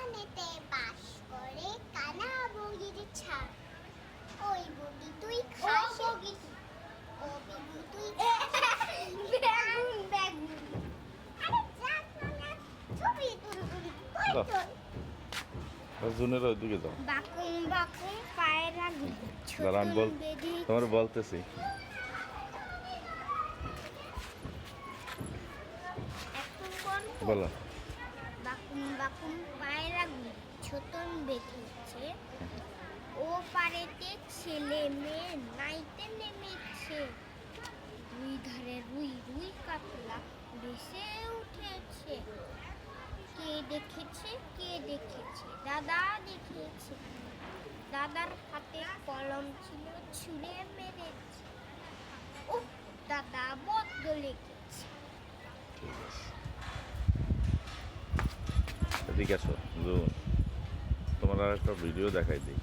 উঠানেতে বাস করে কানা বগির ছা ওই বগি তুই খাস? বগি ও বগি তুই বেগুন বেগুন। আরে না ছবি ওইদিকে যাও। বাকুম বাকুম বল। তোমার বলতেছি। বলো। বাকুম পায়রা ছোটন বেঁধেছে। ও পারেতে ছেলে মেয়ে নাইতে নেমেছে। দুই ধারে রুই রুই কাতলা ভেসে উঠেছে। কে দেখেছে কে দেখেছে? দাদা দেখেছে দাদার হাতে কলম ছিল, ছুঁড়ে মেরেছে। ও দাদা বড্ড লেগেছে ঠিক আছে। এদিকে আসো। তোমার আর একটা ভিডিও দেখাই দিই।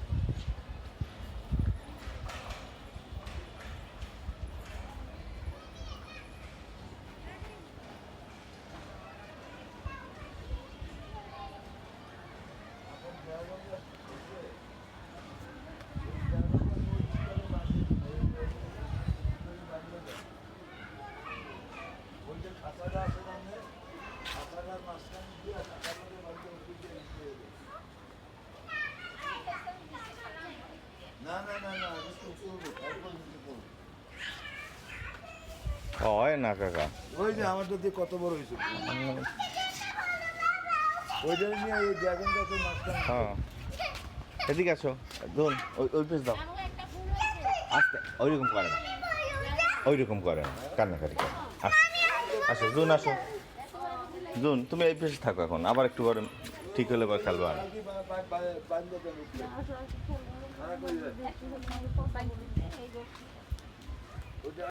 হয় না কাকা? ওই যে আমারটা দিয়ে কত বড় হয়েছে। ওইটা নিয়ে এই ড্রাগনটা তো মাঝখানে। হ্যাঁ। এদিকে আসো। জুন ওই ওই পেজ দাও। আস্তে ওইরকম করে না। ওইরকম করে না। কান্নাকাটি করে। আসো আসো জুন আসো। জুন তুমি এই পেশে থাকো এখন। আবার একটু করে ঠিক হলে আবার খেলবা আর।